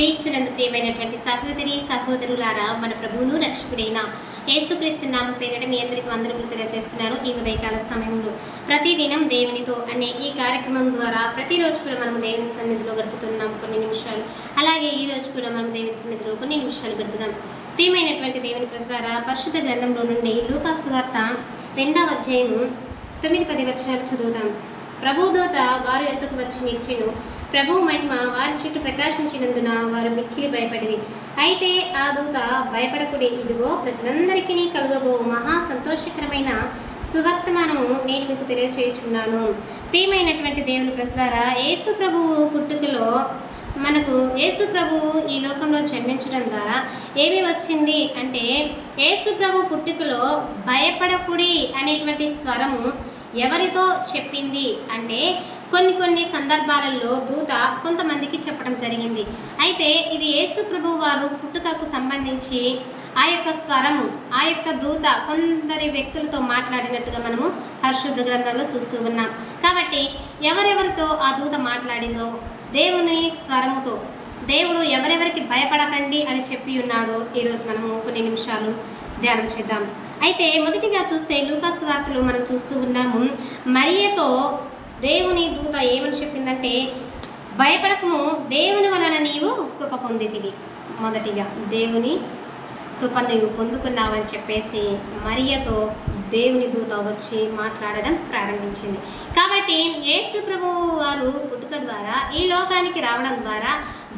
క్రీస్తునందు ప్రియమైనటువంటి సహోదరి సహోదరులారా మన ప్రభువును రక్షకుడైన యేసుక్రీస్తు నామ పేరిట మీ అందరికీ వందనములు తెలియజేస్తున్నాను. ఈ ఉదయకాల సమయంలో ప్రతిదినం దేవునితో అనే ఈ కార్యక్రమం ద్వారా ప్రతిరోజు కూడా మనము దేవుని సన్నిధిలో గడుపుతున్నాం కొన్ని నిమిషాలు. అలాగే ఈ రోజు కూడా మనం దేవుని సన్నిధిలో కొన్ని నిమిషాలు గడుపుదాం. ప్రియమైనటువంటి దేవుని ప్రజలారా పరిశుద్ధ గ్రంథంలో నుండి లూకాసు వార్త రెండవ అధ్యాయము తొమ్మిది పది వచనాలు చదువుతాం ప్రభుదోత వారు ఎత్తుకు వచ్చి నిలిచిను? ప్రభువు మహిమ వారి చుట్టూ ప్రకాశించినందున వారు మిక్కిలి భయపడింది అయితే ఆ దూత భయపడకుడి. ఇదిగో ప్రజలందరికీ కలుగబో మహా సంతోషకరమైన సువర్తమానము నేను మీకు తెలియచేయుచున్నాను. ప్రియమైనటువంటి దేవుని ప్రసారా యేసు ప్రభువు పుట్టుకలో మనకు యేసు ప్రభువు ఈ లోకంలో జన్మించడం ద్వారా ఏమి వచ్చింది అంటే యేసు ప్రభు పుట్టుకలో భయపడకుడి అనేటువంటి స్వరము ఎవరితో చెప్పింది అంటే కొన్ని కొన్ని సందర్భాలలో దూత కొంతమందికి చెప్పడం జరిగింది. అయితే ఇది యేసు ప్రభు వారు పుట్టుకకు సంబంధించి ఆ యొక్క స్వరము ఆ యొక్క దూత కొందరి వ్యక్తులతో మాట్లాడినట్టుగా మనము పరిశుద్ధ గ్రంథంలో చూస్తూ ఉన్నాం. కాబట్టి ఎవరెవరితో ఆ దూత మాట్లాడిందో దేవుని స్వరముతో దేవుడు ఎవరెవరికి భయపడకండి అని చెప్పి ఉన్నాడో ఈరోజు మనము కొన్ని నిమిషాలు ధ్యానం చేద్దాం. అయితే మొదటిగా చూస్తే లూకాసు వార్తలు మనం చూస్తూ ఉన్నాము మరియతో దేవుని దూత ఏమని చెప్పిందంటే భయపడకము దేవుని వలన నీవు కృప పొందితివి. మొదటిగా దేవుని కృప నీవు పొందుకున్నావని చెప్పేసి మరియతో దేవుని దూత వచ్చి మాట్లాడడం ప్రారంభించింది. కాబట్టి యేసు ప్రభువు వారు పుట్టుక ద్వారా ఈ లోకానికి రావడం ద్వారా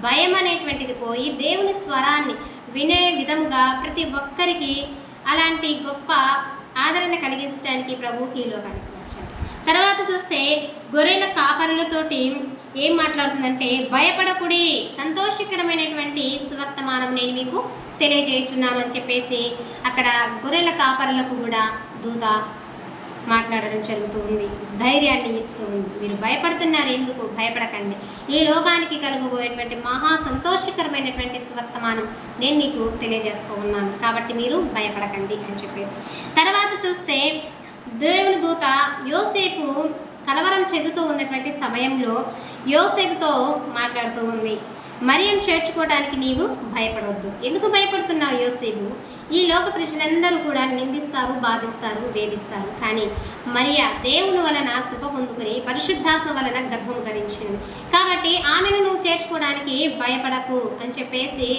భయం అనేటువంటిది పోయి దేవుని స్వరాన్ని వినే విధముగా ప్రతి ఒక్కరికి అలాంటి గొప్ప ఆదరణ కలిగించడానికి ప్రభు ఈ లోకానికి వచ్చాడు. తర్వాత చూస్తే గొర్రెల కాపరులతోటి ఏం మాట్లాడుతుందంటే భయపడకుడి సంతోషకరమైనటువంటి సువర్తమానం నేను మీకు తెలియజేస్తున్నాను అని చెప్పేసి అక్కడ గొర్రెల కాపరులకు కూడా దూత మాట్లాడడం జరుగుతూ ఉంది ధైర్యాన్ని ఇస్తూ ఉంది. మీరు భయపడుతున్నారు ఎందుకు? భయపడకండి. ఈ లోకానికి కలుగుబోయేటువంటి మహా సంతోషకరమైనటువంటి సువర్తమానం నేను నీకు తెలియజేస్తూ ఉన్నాను. కాబట్టి మీరు భయపడకండి అని చెప్పేసి. తర్వాత చూస్తే దేవుని దూత యోసేపు కలవరం చెందుతూ ఉన్నటువంటి సమయంలో యోసేపుతో మాట్లాడుతూ ఉంది. మరియం చేర్చుకోవడానికి నీవు భయపడవద్దు ఎందుకు భయపడుతున్నావు యోసేపు? ఈ లోక ప్రజలందరూ కూడా నిందిస్తారు బాధిస్తారు వేధిస్తారు. కానీ మరియా దేవుని వలన కృప పొందుకుని పరిశుద్ధాత్మ వలన గర్భము ధరించింది కాబట్టి ఆమెను నువ్వు చేర్చుకోవడానికి భయపడకు అని చెప్పేసి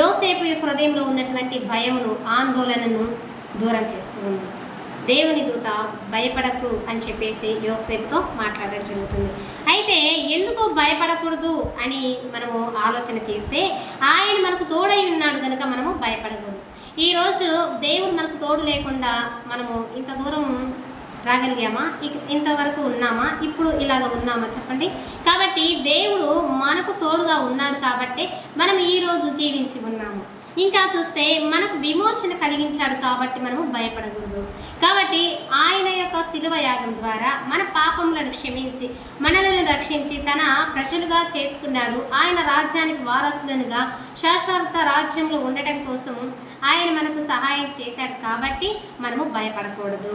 యోసేపు హృదయంలో ఉన్నటువంటి భయమును ఆందోళనను దూరం చేస్తూ ఉంది. దేవుని దూత భయపడకు అని చెప్పేసి యోసేపుతో మాట్లాడడం జరుగుతుంది. అయితే ఎందుకు భయపడకూడదు అని మనము ఆలోచన చేస్తే ఆయన మనకు తోడై ఉన్నాడు కనుక మనము భయపడకూడదు. ఈరోజు దేవుడు మనకు తోడు లేకుండా మనము ఇంత దూరం రాగలిగామా? ఇంతవరకు ఉన్నామా? ఇప్పుడు ఇలాగ ఉన్నామా చెప్పండి. కాబట్టి దేవుడు మనకు తోడుగా ఉన్నాడు కాబట్టి మనం ఈరోజు జీవించి ఉన్నాము. ఇంకా చూస్తే మనకు విమోచన కలిగించాడు కాబట్టి మనము భయపడకూడదు. కాబట్టి ఆయన యొక్క శిలువ యాగం ద్వారా మన పాపములను క్షమించి మనలను రక్షించి తన ప్రజలుగా చేసుకున్నాడు. ఆయన రాజ్యానికి వారసులనుగా శాశ్వత రాజ్యంలో ఉండటం కోసం ఆయన మనకు సహాయం చేశాడు కాబట్టి మనము భయపడకూడదు.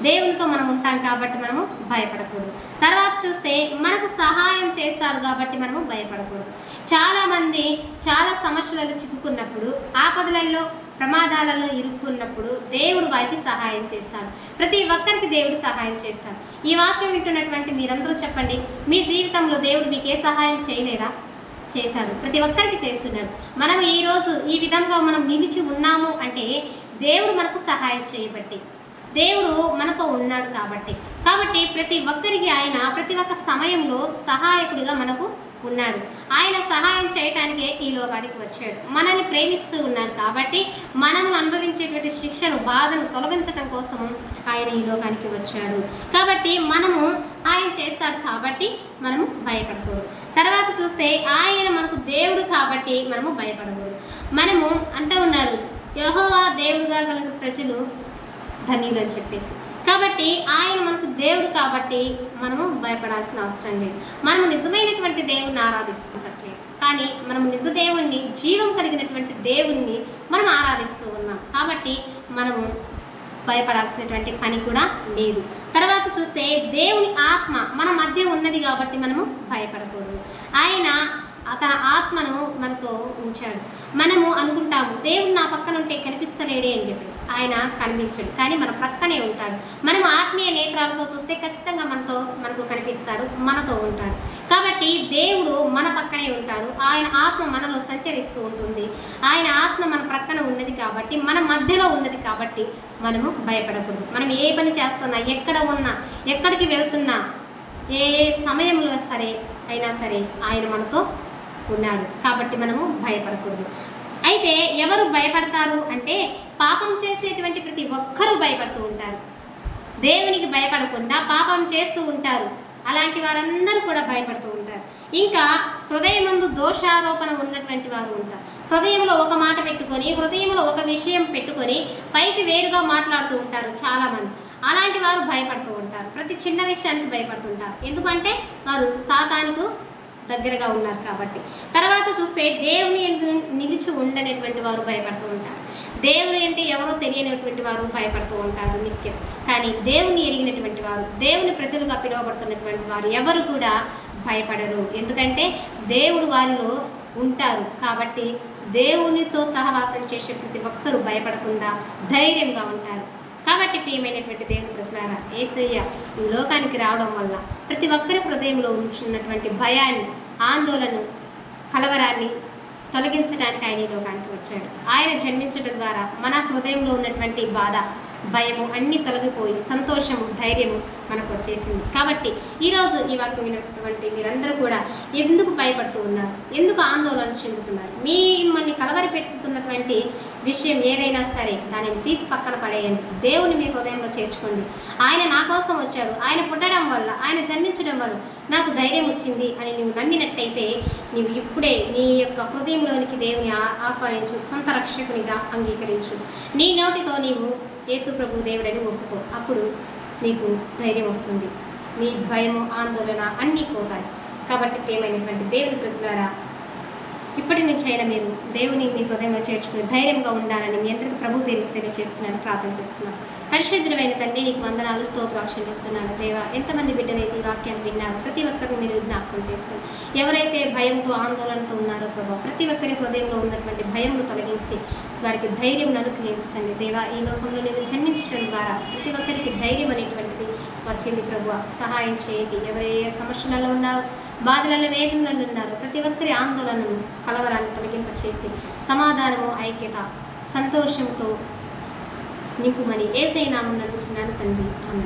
దేవునితో మనం ఉంటాం కాబట్టి మనము భయపడకూడదు. తర్వాత చూస్తే మనకు సహాయం చేస్తాడు కాబట్టి మనము భయపడకూడదు. చాలామంది చాలా సమస్యలలో చిక్కుకున్నప్పుడు ఆపదలలో ప్రమాదాలలో ఇరుక్కున్నప్పుడు దేవుడు వారికి సహాయం చేస్తాడు. ప్రతి ఒక్కరికి దేవుడు సహాయం చేస్తాడు. ఈ వాక్యం వింటున్నటువంటి మీరందరూ చెప్పండి మీ జీవితంలో దేవుడు మీకు ఏ సహాయం చేయలేదా? చేశాడు. ప్రతి ఒక్కరికి చేస్తున్నాడు. మనం ఈరోజు ఈ విధంగా మనం నిలిచి ఉన్నాము అంటే దేవుడు మనకు సహాయం చేయబట్టి దేవుడు మనతో ఉన్నాడు కాబట్టి. కాబట్టి ప్రతి ఒక్కరికి ఆయన ప్రతి ఒక్క సమయంలో సహాయకుడిగా మనకు ఉన్నాడు. ఆయన సహాయం చేయటానికే ఈ లోకానికి వచ్చాడు. మనల్ని ప్రేమిస్తూ ఉన్నాడు కాబట్టి మనం అనుభవించేటువంటి శిక్షను బాధను తొలగించడం కోసం ఆయన ఈ లోకానికి వచ్చాడు. కాబట్టి మనము సహాయం చేస్తాడు కాబట్టి మనము భయపడకూడదు. తర్వాత చూస్తే ఆయన మనకు దేవుడు కాబట్టి మనము భయపడకూడదు. మనము అంటూ ఉన్నాడు యహోవా దేవుడుగా కలిగిన ప్రజలు ధన్యులు అని చెప్పేసి. కాబట్టి ఆయన మనకు దేవుడు కాబట్టి మనము భయపడాల్సిన అవసరం లేదు. మనము నిజమైనటువంటి దేవుణ్ణి ఆరాధిస్తున్నట్లేదు కానీ మనము నిజ దేవుణ్ణి జీవం కలిగినటువంటి దేవుణ్ణి మనం ఆరాధిస్తూ ఉన్నాం. కాబట్టి మనము భయపడాల్సినటువంటి పని కూడా లేదు. తర్వాత చూస్తే దేవుని ఆత్మ మన మధ్య ఉన్నది కాబట్టి మనము భయపడకూడదు. ఆయన తన ఆత్మను మనతో ఉంచాడు. మనము అనుకుంటాము దేవుడు నా పక్కన ఉంటే కనిపిస్తలేడే అని చెప్పేసి. ఆయన కనిపించడు కానీ మన ప్రక్కనే ఉంటాడు. మనం ఆత్మీయ నేత్రాలతో చూస్తే ఖచ్చితంగా మనతో మనకు కనిపిస్తాడు మనతో ఉంటాడు. కాబట్టి దేవుడు మన పక్కనే ఉంటాడు. ఆయన ఆత్మ మనలో సంచరిస్తూ ఉంటుంది. ఆయన ఆత్మ మన ప్రక్కన ఉన్నది కాబట్టి మన మధ్యలో ఉన్నది కాబట్టి మనము భయపడకూడదు. మనం ఏ పని చేస్తున్నా ఎక్కడ ఉన్నా ఎక్కడికి వెళ్తున్నా ఏ సమయంలో సరే అయినా సరే ఆయన మనతో ఉన్నాడు. కాబట్టి మనము భయపడకూడదు. అయితే ఎవరు భయపడతారు అంటే పాపం చేసేటువంటి ప్రతి ఒక్కరూ భయపడుతూ ఉంటారు. దేవునికి భయపడకుండా పాపం చేస్తూ ఉంటారు. అలాంటి వారందరూ కూడా భయపడుతూ ఉంటారు. ఇంకా హృదయమందు దోషారోపణ ఉన్నటువంటి వారు ఉంటారు. హృదయంలో ఒక మాట పెట్టుకొని హృదయంలో ఒక విషయం పెట్టుకొని పైకి వేరుగా మాట్లాడుతూ ఉంటారు చాలామంది. అలాంటి వారు భయపడుతూ ఉంటారు. ప్రతి చిన్న విషయానికి భయపడుతుంటారు ఎందుకంటే వారు సాతానికి దగ్గరగా ఉన్నారు కాబట్టి. తర్వాత చూస్తే దేవుని ఎందు నిలిచి ఉండనటువంటి వారు భయపడుతూ ఉంటారు. దేవుని అంటే ఎవరో తెలియనటువంటి వారు భయపడుతూ ఉంటారు నిత్యం. కానీ దేవుని ఎరిగినటువంటి వారు దేవుని ప్రజలుగా పిలువబడుతున్నటువంటి వారు ఎవరు కూడా భయపడరు. ఎందుకంటే దేవుడు వారిలో ఉంటారు కాబట్టి దేవునితో సహవాసం చేసే ప్రతి ఒక్కరూ భయపడకుండా ధైర్యంగా ఉంటారు. కాబట్టి ప్రియమైనటువంటి దేవుని ప్రశ్నారా ఏసయ్య ఈ లోకానికి రావడం వల్ల ప్రతి ఒక్కరి హృదయంలో ఉంచున్నటువంటి భయాన్ని ఆందోళన కలవరాన్ని తొలగించడానికి ఆయన ఈ లోకానికి వచ్చాడు. ఆయన జన్మించడం ద్వారా మన హృదయంలో ఉన్నటువంటి బాధ భయము అన్నీ తొలగిపోయి సంతోషము ధైర్యము మనకు వచ్చేసింది. కాబట్టి ఈరోజు ఈ వాక్యం వినటువంటి మీరందరూ కూడా ఎందుకు భయపడుతూ ఉన్నారు? ఎందుకు ఆందోళన చెందుతున్నారు? మిమ్మల్ని కలవరి పెట్టుతున్నటువంటి విషయం ఏదైనా సరే దానిని తీసి పక్కన పడేయండి. దేవుని మీ హృదయంలో చేర్చుకోండి. ఆయన నా కోసం వచ్చాడు. ఆయన పుట్టడం వల్ల ఆయన జన్మించడం వల్ల నాకు ధైర్యం వచ్చింది అని నువ్వు నమ్మినట్టయితే నీవు ఇప్పుడే నీ యొక్క హృదయంలోనికి దేవుని ఆహ్వానించు. సొంత రక్షకునిగా అంగీకరించు. నీ నోటితో నీవు యేసు ప్రభు దేవుడని ఒప్పుకో. అప్పుడు నీకు ధైర్యం వస్తుంది. నీ భయము ఆందోళన అన్నీ పోతాయి. కాబట్టి ప్రేమైనటువంటి దేవుని ప్రజలారా ఇప్పటి నుంచైనా మీరు దేవుని మీ హృదయంలో చేర్చుకుని ధైర్యంగా ఉండాలని మీ అందరికి ప్రభు పేరు తెలియజేస్తున్నాను ప్రార్థన చేస్తున్నాను పరిశుద్ధమైన తండ్రి నీకు వందనాలు స్తోత్రాలు చెల్లిస్తున్నాను. దేవా ఎంతమంది బిడ్డలైతే ఈ వాక్యాన్ని విన్నారు ప్రతి ఒక్కరిని మీరు జ్ఞాపకం చేసుకుని ఎవరైతే భయంతో ఆందోళనతో ఉన్నారో ప్రభు ప్రతి ఒక్కరి హృదయంలో ఉన్నటువంటి భయంను తొలగించి వారికి ధైర్యం అనుగ్రహించండి. దేవా ఈ లోకంలో నేను జన్మించడం ద్వారా ప్రతి ఒక్కరికి ధైర్యం అనేటువంటి వచ్చింది ప్రభు. సహాయం చేయండి. ఎవరే సమస్యలలో ఉన్నారు బాధలలో వేదనలలో ఉన్నారు ప్రతి ఒక్కరి ఆందోళనను కలవరాన్ని తొలగింపచేసి సమాధానము ఐక్యత సంతోషంతో నింపుమని ఏసై నామం నడుచున్నాను తండ్రి. ఆమె